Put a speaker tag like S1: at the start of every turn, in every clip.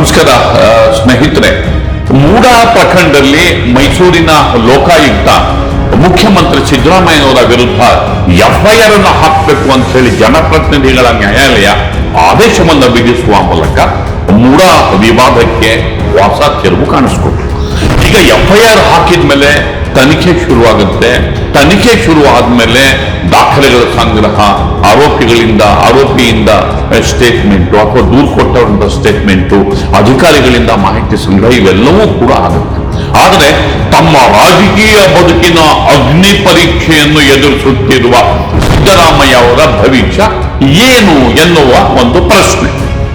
S1: ನಮಸ್ಕಾರ ಸ್ನೇಹಿತರೆ. ಮೂಡ ಪ್ರಖಂಡದಲ್ಲಿ ಮೈಸೂರಿನ ಲೋಕಾಯುಕ್ತ ಮುಖ್ಯಮಂತ್ರಿ ಸಿದ್ದರಾಮಯ್ಯನವರ ವಿರುದ್ಧ ಎಫ್ಐಆರ್ ಅನ್ನು ಹಾಕಬೇಕು ಅಂತ ಹೇಳಿ ಜನಪ್ರತಿನಿಧಿಗಳ ನ್ಯಾಯಾಲಯ ಆದೇಶವನ್ನು ವಿಧಿಸುವ ಮೂಲಕ ಮೂಡ ವಿವಾದಕ್ಕೆ ಹೊಸ ತಿರುವು ಈಗ ಎಫ್ಐಆರ್ ಹಾಕಿದ ಮೇಲೆ ತನಿಖೆ ಶುರುವಾಗುತ್ತೆ. ತನಿಖೆ ಶುರು ಆದ್ಮೇಲೆ ದಾಖಲೆಗಳ ಸಂಗ್ರಹ, ಆರೋಪಿಗಳಿಂದ, ಆರೋಪಿಯಿಂದ ಸ್ಟೇಟ್ಮೆಂಟು ಅಥವಾ ದೂರು ಕೊಟ್ಟವರಿಂದ ಸ್ಟೇಟ್ಮೆಂಟು ಅಧಿಕಾರಿಗಳಿಂದ ಮಾಹಿತಿ ಸಂಗ್ರಹ ಇವೆಲ್ಲವೂ ಕೂಡ ಆಗುತ್ತೆ. ಆದರೆ ತಮ್ಮ ರಾಜಕೀಯ ಬದುಕಿನ ಅಗ್ನಿ ಪರೀಕ್ಷೆಯನ್ನು ಎದುರಿಸುತ್ತಿರುವ ಸಿದ್ದರಾಮಯ್ಯ ಅವರ ಭವಿಷ್ಯ ಏನು ಎನ್ನುವ ಒಂದು ಪ್ರಶ್ನೆ.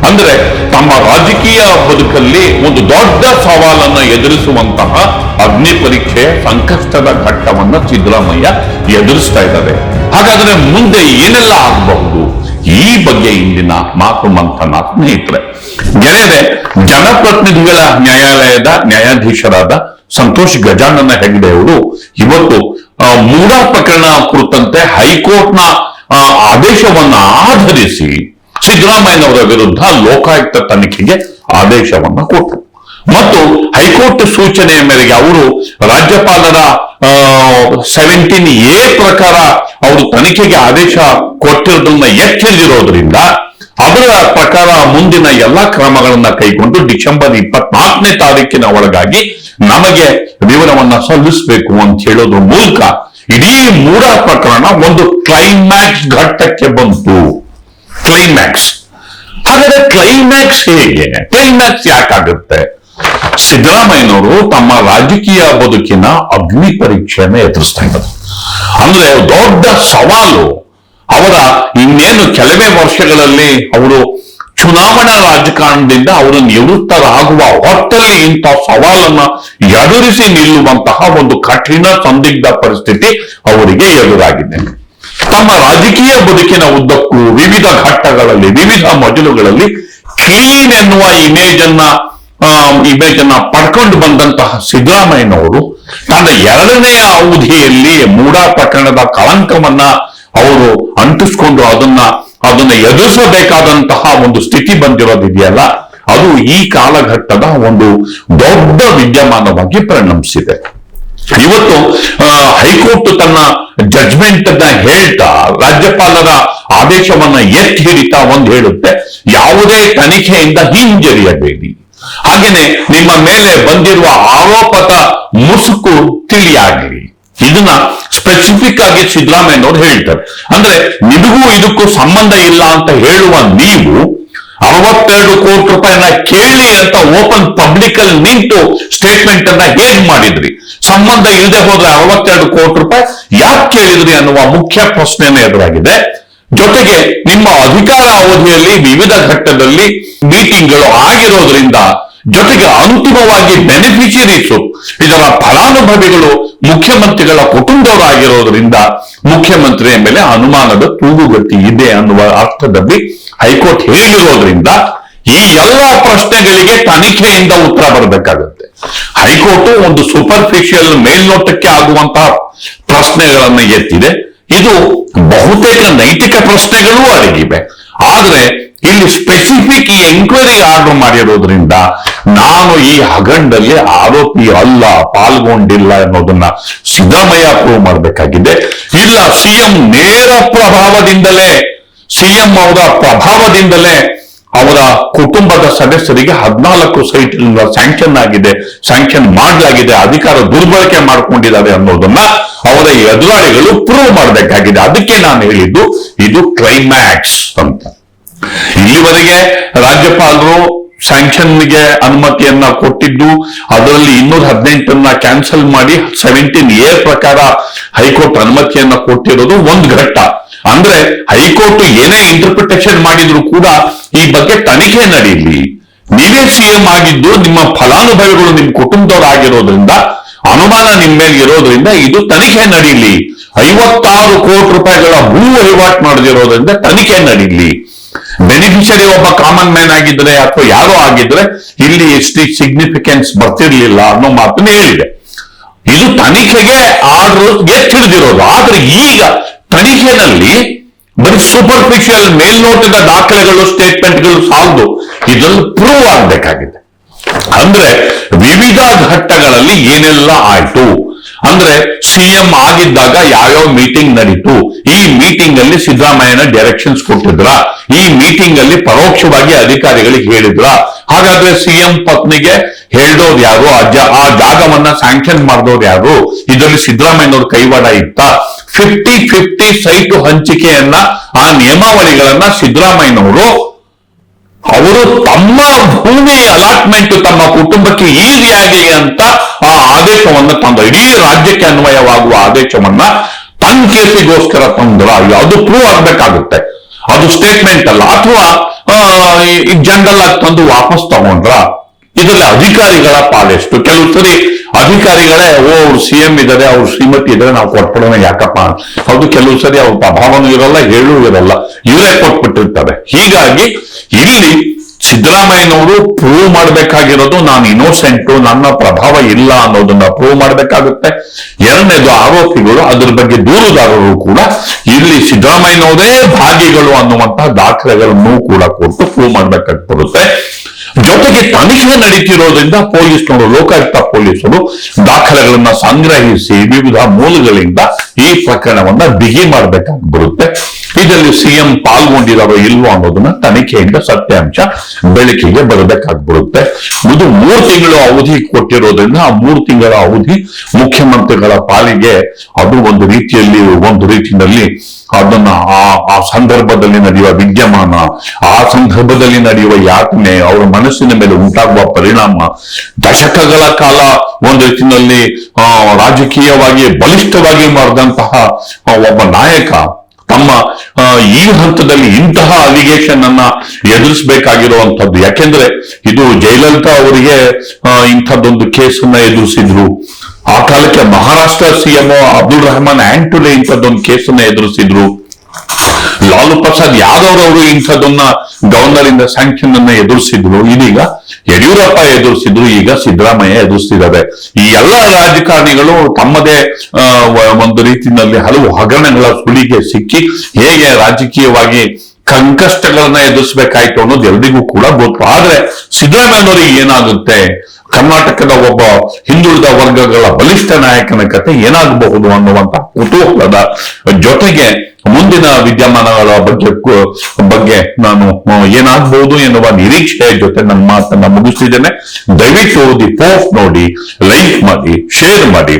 S1: ಅಂದ್ರೆ ತಮ್ಮ ರಾಜಕೀಯ ಬದುಕಲ್ಲಿ ಒಂದು ದೊಡ್ಡ ಸವಾಲನ್ನ ಎದುರಿಸುವಂತಹ ಅಗ್ನಿ ಪರೀಕ್ಷೆ ಸಂಕಷ್ಟದ ಘಟ್ಟವನ್ನ ಸಿದ್ದರಾಮಯ್ಯ ಎದುರಿಸ್ತಾ ಇದ್ದಾರೆ. ಹಾಗಾದ್ರೆ ಮುಂದೆ ಏನೆಲ್ಲ ಆಗಬಹುದು? ಈ ಬಗ್ಗೆ ಇಂದಿನ ಮಾತು ಮಂಥನ ಸ್ನೇಹಿತರೆ, ಗೆಳೆಯರೆ, ಜನಪ್ರತಿನಿಧಿಗಳ ನ್ಯಾಯಾಲಯದ ನ್ಯಾಯಾಧೀಶರಾದ ಸಂತೋಷ್ ಗಜಾನನ ಹೆಗ್ಡೆ ಅವರು ಇವತ್ತು ಮೂಡ ಪ್ರಕರಣ ಕುರಿತಂತೆ ಹೈಕೋರ್ಟ್ನ ಆದೇಶವನ್ನ ಆಧರಿಸಿ ಸಿದ್ದರಾಮಯ್ಯನವರ ವಿರುದ್ಧ ಲೋಕಾಯುಕ್ತ ತನಿಖೆಗೆ ಆದೇಶವನ್ನ ಕೊಟ್ಟರು. ಮತ್ತು ಹೈಕೋರ್ಟ್ ಸೂಚನೆಯ ಮೇರೆಗೆ ಅವರು ರಾಜ್ಯಪಾಲರ ಸೆವೆಂಟೀನ್ ಎ ಪ್ರಕಾರ ಅವರು ತನಿಖೆಗೆ ಆದೇಶ ಕೊಟ್ಟಿರೋದನ್ನ ಎಚ್ಚರಿದಿರೋದ್ರಿಂದ ಅದರ ಪ್ರಕಾರ ಮುಂದಿನ ಎಲ್ಲಾ ಕ್ರಮಗಳನ್ನ ಕೈಗೊಂಡು ಡಿಸೆಂಬರ್ ಇಪ್ಪತ್ನಾಲ್ಕನೇ ತಾರೀಕಿನ ಒಳಗಾಗಿ ನಮಗೆ ವಿವರವನ್ನ ಸಲ್ಲಿಸಬೇಕು ಅಂತ ಹೇಳೋದ್ರ ಮೂಲಕ ಇಡೀ ಮೂರ ಪ್ರಕರಣ ಒಂದು ಕ್ಲೈಮ್ಯಾಕ್ಸ್ ಘಟ್ಟಕ್ಕೆ ಬಂತು. ಕ್ಲೈಮ್ಯಾಕ್ಸ್ ಹಾಗಾದ್ರೆ ಕ್ಲೈಮ್ಯಾಕ್ಸ್ ಹೇಗೆ? ಕ್ಲೈಮ್ಯಾಕ್ಸ್ ಯಾಕಾಗುತ್ತೆ? ಸಿದ್ದರಾಮಯ್ಯನವರು ತಮ್ಮ ರಾಜಕೀಯ ಬದುಕಿನ ಅಗ್ನಿ ಪರೀಕ್ಷೆಯನ್ನು ಎದುರಿಸ್ತಾ ಇದ್ದಾರೆ. ಅಂದ್ರೆ ದೊಡ್ಡ ಸವಾಲು. ಅವರ ಇನ್ನೇನು ಕೆಲವೇ ವರ್ಷಗಳಲ್ಲಿ ಅವರು ಚುನಾವಣಾ ರಾಜಕಾರಣದಿಂದ ಅವರು ನಿವೃತ್ತರಾಗುವ ಹೊತ್ತಲ್ಲಿ ಇಂಥ ಸವಾಲನ್ನ ಎದುರಿಸಿ ನಿಲ್ಲುವಂತಹ ಒಂದು ಕಠಿಣ ಸಂದಿಗ್ಧ ಪರಿಸ್ಥಿತಿ ಅವರಿಗೆ ಎದುರಾಗಿದೆ. ತಮ್ಮ ರಾಜಕೀಯ ಬದುಕಿನ ಉದ್ದಕ್ಕೂ ವಿವಿಧ ಘಟ್ಟಗಳಲ್ಲಿ, ವಿವಿಧ ಮಜಲುಗಳಲ್ಲಿ ಕ್ಲೀನ್ ಎನ್ನುವ ಇಮೇಜ್ ಅನ್ನ ಇಮೇಜ್ ಅನ್ನ ಪಡ್ಕೊಂಡು ಬಂದಂತಹ ಸಿದ್ದರಾಮಯ್ಯನವರು ತನ್ನ ಎರಡನೆಯ ಅವಧಿಯಲ್ಲಿ ಮೂಡಾ ಪ್ರಕರಣದ ಕಳಂಕವನ್ನ ಅವರು ಅಂಟಿಸ್ಕೊಂಡು ಅದನ್ನ ಅದನ್ನ ಎದುರಿಸಬೇಕಾದಂತಹ ಒಂದು ಸ್ಥಿತಿ ಬಂದಿರೋದಿದೆಯಲ್ಲ, ಅದು ಈ ಕಾಲಘಟ್ಟದ ಒಂದು ದೊಡ್ಡ ವಿದ್ಯಮಾನವಾಗಿ ಪರಿಣಮಿಸಿದೆ. ಇವತ್ತು ಹೈಕೋರ್ಟ್ ತನ್ನ ಜಡ್ಜ್ಮೆಂಟ್ ಅನ್ನ ಹೇಳ್ತಾ ರಾಜ್ಯಪಾಲರ ಆದೇಶವನ್ನ ಎತ್ತಿ ಹಿಡಿತಾ ಒಂದು ಹೇಳುತ್ತೆ, ಯಾವುದೇ ತನಿಖೆಯಿಂದ ಹಿಂಜರಿಯಬೇಡಿ. ಹಾಗೇನೆ ನಿಮ್ಮ ಮೇಲೆ ಬಂದಿರುವ ಆರೋಪದ ಮುಸುಕು ತಿಳಿಯಾಗಲಿ ಇದನ್ನ ಸ್ಪೆಸಿಫಿಕ್ ಆಗಿ ಸಿದ್ದರಾಮಯ್ಯನವರು ಹೇಳ್ತಾರೆ. ಅಂದ್ರೆ ನಿಮಗೂ ಇದಕ್ಕೂ ಸಂಬಂಧ ಇಲ್ಲ ಅಂತ ಹೇಳುವ ನೀವು ಅರವತ್ತೆರಡು ಕೋಟಿ ರೂಪಾಯಿನ ಕೇಳಿ ಅಂತ ಓಪನ್ ಪಬ್ಲಿಕ್ ಅಲ್ಲಿ ನಿಂತು ಸ್ಟೇಟ್ಮೆಂಟ್ ಅನ್ನ ಹೇಗ್ ಮಾಡಿದ್ರಿ? ಸಂಬಂಧ ಇಲ್ಲದೆ ಹೋದ್ರೆ ಅರವತ್ತೆರಡು ಕೋಟಿ ರೂಪಾಯಿ. ಯಾಕೆ ಕೇಳಿದ್ರಿ ಅನ್ನುವ ಮುಖ್ಯ ಪ್ರಶ್ನೆನೇ ಎದುರಾಗಿದೆ. ಜೊತೆಗೆ ನಿಮ್ಮ ಅಧಿಕಾರ ಅವಧಿಯಲ್ಲಿ ವಿವಿಧ ಘಟ್ಟದಲ್ಲಿ ಮೀಟಿಂಗ್ಗಳು ಆಗಿರೋದ್ರಿಂದ ಜೊತೆಗೆ ಅಂತಿಮವಾಗಿ ಬೆನಿಫಿಷರೀಸು ಇದರ ಫಲಾನುಭವಿಗಳು ಮುಖ್ಯಮಂತ್ರಿಗಳ ಕುಟುಂಬದವರಾಗಿರೋದ್ರಿಂದ ಮುಖ್ಯಮಂತ್ರಿಯ ಮೇಲೆ ಅನುಮಾನದ ತೂಗುಗತಿ ಇದೆ ಅನ್ನುವ ಅರ್ಥದಲ್ಲಿ ಹೈಕೋರ್ಟ್ ಹೇಳಿರೋದ್ರಿಂದ ಈ ಎಲ್ಲ ಪ್ರಶ್ನೆಗಳಿಗೆ ತನಿಖೆಯಿಂದ ಉತ್ತರ ಬರಬೇಕಾಗುತ್ತೆ. ಹೈಕೋರ್ಟ್ ಒಂದು ಸೂಪರ್ಫಿಷಿಯಲ್ ಮೇಲ್ನೋಟಕ್ಕೆ ಆಗುವಂತಹ ಪ್ರಶ್ನೆಗಳನ್ನು ಎತ್ತಿದೆ. ಇದು ಬಹುತೇಕ ನೈತಿಕ ಪ್ರಶ್ನೆಗಳೂ ಅಡಗಿವೆ. ಆದ್ರೆ, ಇಲ್ಲಿ ಸ್ಪೆಸಿಫಿಕ್ ಈ ಎಂಕ್ವೈರಿ ಆರ್ಡರ್ ಮಾಡಿರೋದ್ರಿಂದ ನಾನು ಈ ಹಗಂಡಲ್ಲಿ ಆರೋಪಿ ಅಲ್ಲ, ಪಾಲ್ಗೊಂಡಿಲ್ಲ ಅನ್ನೋದನ್ನ ಸಿದ್ದರಾಮಯ್ಯ ಪ್ರೂವ್ ಮಾಡಬೇಕಾಗಿದೆ. ಇಲ್ಲ, ಸಿಎಂ ನೇರ ಪ್ರಭಾವದಿಂದಲೇ, ಸಿಎಂ ಅವರ ಪ್ರಭಾವದಿಂದಲೇ ಅವರ ಕುಟುಂಬದ ಸದಸ್ಯರಿಗೆ ಹದಿನಾಲ್ಕು ಸೈಟ್ ಸ್ಯಾಂಕ್ಷನ್ ಆಗಿದೆ ಸ್ಯಾಂಕ್ಷನ್ ಮಾಡಲಾಗಿದೆ, ಅಧಿಕಾರ ದುರ್ಬಳಕೆ ಮಾಡಿಕೊಂಡಿದ್ದಾರೆ ಅನ್ನೋದನ್ನ ಅವರ ಎದುರಾಳಿಗಳು ಪ್ರೂವ್ ಮಾಡಬೇಕಾಗಿದೆ. ಅದಕ್ಕೆ ನಾನು ಹೇಳಿದ್ದು, ಇದು ಕ್ಲೈಮ್ಯಾಕ್ಸ್ ಅಂತ. ಇಲ್ಲಿವರೆಗೆ ರಾಜ್ಯಪಾಲರು ಸ್ಯಾಂಕ್ಷನ್ಗೆ ಅನುಮತಿಯನ್ನ ಕೊಟ್ಟಿದ್ದು, ಅದರಲ್ಲಿ ಇನ್ನೂರ ಹದಿನೆಂಟನ್ನ ಕ್ಯಾನ್ಸಲ್ ಮಾಡಿ ಸೆವೆಂಟೀನ್ ಎ ಪ್ರಕಾರ ಹೈಕೋರ್ಟ್ ಅನುಮತಿಯನ್ನ ಕೊಟ್ಟಿರೋದು ಒಂದು ಘಟ್ಟ. ಅಂದ್ರೆ ಹೈಕೋರ್ಟ್ ಏನೇ ಇಂಟರ್ಪ್ರಿಟೇಷನ್ ಮಾಡಿದ್ರು ಕೂಡ ಈ ಬಗ್ಗೆ ತನಿಖೆ ನಡೀಲಿ ನೀವೇ ಸಿಎಂ ಆಗಿದ್ದು ನಿಮ್ಮ ಫಲಾನುಭವಿಗಳು ನಿಮ್ಮ ಕುಟುಂಬದವರಾಗಿರೋದ್ರಿಂದ ಅನುಮಾನ ನಿಮ್ಮ ಮೇಲೆ ಇರೋದ್ರಿಂದ ಇದು ತನಿಖೆ ನಡೀಲಿ. ಐವತ್ತಾರು ಕೋಟಿ ರೂಪಾಯಿಗಳ ಭೂ ವಹಿವಾಟು ಮಾಡದಿರೋದ್ರಿಂದ ತನಿಖೆ ನಡೀಲಿ. ಬೆನಿಫಿಷರಿ ಒಬ್ಬ ಕಾಮನ್ ಮ್ಯಾನ್ ಆಗಿದ್ರೆ ಅಥವಾ ಯಾರೋ ಆಗಿದ್ರೆ ಇಲ್ಲಿ ಎಷ್ಟು ಸಿಗ್ನಿಫಿಕೆನ್ಸ್ ಬರ್ತಿರ್ಲಿಲ್ಲ ಅನ್ನೋ ಮಾತನ್ನ ಹೇಳಿದೆ. ಇದು ತನಿಖೆಗೆ ಆರ್ಡರ್ ತಿಳಿದಿರೋದು. ಆದ್ರೆ ಈಗ ತನಿಖೆನಲ್ಲಿ ಬರೀ ಸೂಪರ್ಫಿಷಿಯಲ್ ಮೇಲ್ನೋಟದ ದಾಖಲೆಗಳು ಸ್ಟೇಟ್ಮೆಂಟ್ಗಳು ಸಾಲದು. ಇದನ್ನು ಪ್ರೂವ್ ಆಗಬೇಕಾಗಿದೆ. ಅಂದ್ರೆ ವಿವಿಧ ಘಟ್ಟಗಳಲ್ಲಿ ಏನೆಲ್ಲ ಆಯ್ತು? ಅಂದ್ರೆ ಸಿಎಂ ಆಗಿದ್ದಾಗ ಯಾವ್ಯಾವ ಮೀಟಿಂಗ್ ನಡೀತು? ಈ ಮೀಟಿಂಗ್ ಅಲ್ಲಿ ಸಿದ್ದರಾಮಯ್ಯನ ಡೈರೆಕ್ಷನ್ಸ್ ಕೊಟ್ಟಿದ್ರ? ಈ ಮೀಟಿಂಗ್ ಅಲ್ಲಿ ಪರೋಕ್ಷವಾಗಿ ಅಧಿಕಾರಿಗಳಿಗೆ ಹೇಳಿದ್ರ? ಹಾಗಾದ್ರೆ ಸಿಎಂ ಪತ್ನಿಗೆ ಹೇಳ್ದೋರ್ ಯಾರು? ಆ ಜಾಗವನ್ನ ಸ್ಯಾಂಕ್ಷನ್ ಮಾಡಿದವ್ರು ಯಾರು? ಇದರಲ್ಲಿ ಸಿದ್ದರಾಮಯ್ಯನವ್ರ ಕೈವಾಡ ಇತ್ತ? ಫಿಫ್ಟಿ ಫಿಫ್ಟಿ ಸೈಟು ಹಂಚಿಕೆಯನ್ನ, ಆ ನಿಯಮಾವಳಿಗಳನ್ನ ಸಿದ್ದರಾಮಯ್ಯನವರು ಅವರು ತಮ್ಮ ಭೂಮಿ ಅಲಾಟ್ಮೆಂಟ್ ತಮ್ಮ ಕುಟುಂಬಕ್ಕೆ ಈಸಿ ಆಗಲಿ ಅಂತ ಆ ಆದೇಶವನ್ನ ತಂದ, ಇಡೀ ರಾಜ್ಯಕ್ಕೆ ಅನ್ವಯವಾಗುವ ಆದೇಶವನ್ನ ತನ್ನ ಕೇಸಿಗೋಸ್ಕರ ತಂದ್ರ. ಅದು ಪ್ರೂವ್ ಆಗ್ಬೇಕಾಗುತ್ತೆ. ಅದು ಸ್ಟೇಟ್ಮೆಂಟ್ ಅಲ್ಲ. ಅಥವಾ ಜನರಲ್ ಆಗಿ ತಂದು ವಾಪಸ್ ತಗೊಂಡ್ರ? ಇದರಲ್ಲಿ ಅಧಿಕಾರಿಗಳ ಪಾಲೆಷ್ಟು. ಕೆಲವು ಸರಿ ಅಧಿಕಾರಿಗಳೇ, ಓ, ಅವ್ರು ಸಿ ಎಂ ಇದ್ದಾರೆ, ಅವ್ರು ಶ್ರೀಮತಿ ಇದ್ರೆ ನಾವು ಕೊಟ್ಬಿಡೋಣ, ಯಾಕಪ್ಪ? ಹೌದು, ಕೆಲವು ಸರಿ ಅವ್ರ ಪ್ರಭಾವನೂ ಇರಲ್ಲ, ಹೇಳೂ ಇರಲ್ಲ. ಇವರೇ ಕೊಟ್ಬಿಟ್ಟಿರ್ತಾರೆ. ಹೀಗಾಗಿ, ಇಲ್ಲಿ ಸಿದ್ದರಾಮಯ್ಯನವರು ಪ್ರೂವ್ ಮಾಡಬೇಕಾಗಿರೋದು ನಾನು ಇನ್ನೋಸೆಂಟು ನನ್ನ ಪ್ರಭಾವ ಇಲ್ಲ ಅನ್ನೋದನ್ನ ಪ್ರೂವ್ ಮಾಡಬೇಕಾಗುತ್ತೆ. ಎರಡನೇದು ಆರೋಪಿಗಳು, ಅದ್ರ ಬಗ್ಗೆ ದೂರುದಾರರು ಕೂಡ ಇಲ್ಲಿ ಸಿದ್ದರಾಮಯ್ಯನವರೇ ಭಾಗಿಗಳು ಅನ್ನುವಂತಹ ದಾಖಲೆಗಳನ್ನು ಕೂಡ ಕೊಟ್ಟು ಪ್ರೂವ್ ಮಾಡಬೇಕಾಗಿ ಬರುತ್ತೆ ಜೊತೆಗೆ ತನಿಖೆ ನಡೀತಿರೋದ್ರಿಂದ ಪೊಲೀಸ್ನವರು ಲೋಕಾಯುಕ್ತ ಪೊಲೀಸರು ದಾಖಲೆಗಳನ್ನ ಸಂಗ್ರಹಿಸಿ ವಿವಿಧ ಮೂಲಗಳಿಂದ ಈ ಪ್ರಕರಣವನ್ನ ಬಿಗಿ ಮಾಡಬೇಕಾಗಿ ಬರುತ್ತೆ ಇದರಲ್ಲಿ ಸಿಎಂ ಪಾಲ್ಗೊಂಡಿರೋ ಇಲ್ವೋ ಅನ್ನೋದನ್ನ ತನಿಖೆಯಿಂದ ಸತ್ಯಾಂಶ ಬೆಳಕಿಗೆ ಬರಬೇಕಾಗ್ಬಿಡುತ್ತೆ. ಇದು ಮೂರು ತಿಂಗಳು ಅವಧಿ ಕೊಟ್ಟಿರೋದ್ರಿಂದ ಆ ಮೂರು ತಿಂಗಳ ಅವಧಿ ಮುಖ್ಯಮಂತ್ರಿಗಳ ಪಾಲಿಗೆ ಅದು ಒಂದು ರೀತಿಯಲ್ಲಿ ಒಂದು ರೀತಿಯಲ್ಲಿ ಅದನ್ನ ಆ ಸಂದರ್ಭದಲ್ಲಿ ನಡೆಯುವ ವಿದ್ಯಮಾನ, ಆ ಸಂದರ್ಭದಲ್ಲಿ ನಡೆಯುವ ಯಾತನೆ, ಅವರ ಮನಸ್ಸಿನ ಮೇಲೆ ಉಂಟಾಗುವ ಪರಿಣಾಮ, ದಶಕಗಳ ಕಾಲ ಒಂದು ರೀತಿಯಲ್ಲಿ ರಾಜಕೀಯವಾಗಿ ಬಲಿಷ್ಠವಾಗಿ ಮಾಡಿದಂತಹ ಒಬ್ಬ ನಾಯಕ ಈ ಹಂತದಲ್ಲಿ ಇಂತಹ ಅಲಿಗೇಷನ್ ಅನ್ನ ಎದುರಿಸಬೇಕಾಗಿರುವಂತದ್ದು ಯಾಕೆಂದ್ರೆ ಇದು ಜಯಲಲಿತಾ ಅವರಿಗೆ ಇಂಥದ್ದೊಂದು ಕೇಸನ್ನ ಎದುರಿಸಿದ್ರು. ಆ ಕಾಲಕ್ಕೆ ಮಹಾರಾಷ್ಟ್ರ ಸಿಎಂ ಅಬ್ದುಲ್ ರೆಹಮಾನ್ ಆಂಟೋನಿ ಇಂಥದ್ದೊಂದು ಕೇಸನ್ನ ಎದುರಿಸಿದ್ರು. ಲಾಲು ಪ್ರಸಾದ್ ಯಾದವ್ ಅವರು ಇಂಥದನ್ನ ಗವರ್ನರ್ ಇಂದ ಸ್ಯಾಂಕ್ಷನ್ ಅನ್ನ ಎದುರಿಸಿದ್ರು. ಇದೀಗ ಯಡಿಯೂರಪ್ಪ ಎದುರಿಸಿದ್ರು, ಈಗ ಸಿದ್ದರಾಮಯ್ಯ ಎದುರಿಸಿದ್ದಾರೆ. ಈ ಎಲ್ಲ ರಾಜಕಾರಣಿಗಳು ತಮ್ಮದೇ ಒಂದು ರೀತಿಯಲ್ಲಿ ಹಲವು ಹಗರಣಗಳ ಸುಳಿಗೆ ಸಿಕ್ಕಿ ಹೇಗೆ ರಾಜಕೀಯವಾಗಿ ಸಂಕಷ್ಟಗಳನ್ನ ಎದುರಿಸಬೇಕಾಯ್ತು ಅನ್ನೋದು ಎಲ್ರಿಗೂ ಕೂಡ ಗೊತ್ತು. ಆದ್ರೆ ಸಿದ್ದರಾಮಯ್ಯನವರಿಗೆ ಏನಾಗುತ್ತೆ? ಕರ್ನಾಟಕದ ಒಬ್ಬ ಹಿಂದುಳಿದ ವರ್ಗಗಳ ಬಲಿಷ್ಠ ನಾಯಕನ ಕತೆ ಏನಾಗಬಹುದು ಅನ್ನುವಂತ ಕುತೂಹಲದ ಜೊತೆಗೆ ಮುಂದಿನ ವಿದ್ಯಮಾನಗಳ ಬಗ್ಗೆ ಬಗ್ಗೆ ನಾನು ಏನಾಗಬಹುದು ಎನ್ನುವ ನಿರೀಕ್ಷೆಯ ಜೊತೆ ನನ್ನ ಮಾತನ್ನ ಮುಗಿಸ್ತಿದ್ದೇನೆ. ದಯವಿಟ್ಟು ದಿ ಪೋಸ್ಟ್ ನೋಡಿ, ಲೈಕ್ ಮಾಡಿ, ಶೇರ್ ಮಾಡಿ,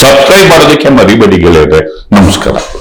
S1: ಸಬ್ಸ್ಕ್ರೈಬ್ ಮಾಡೋದಕ್ಕೆ ಮರಿಬೇಡಿ ಗೆಳೆಯರೆ. ನಮಸ್ಕಾರ.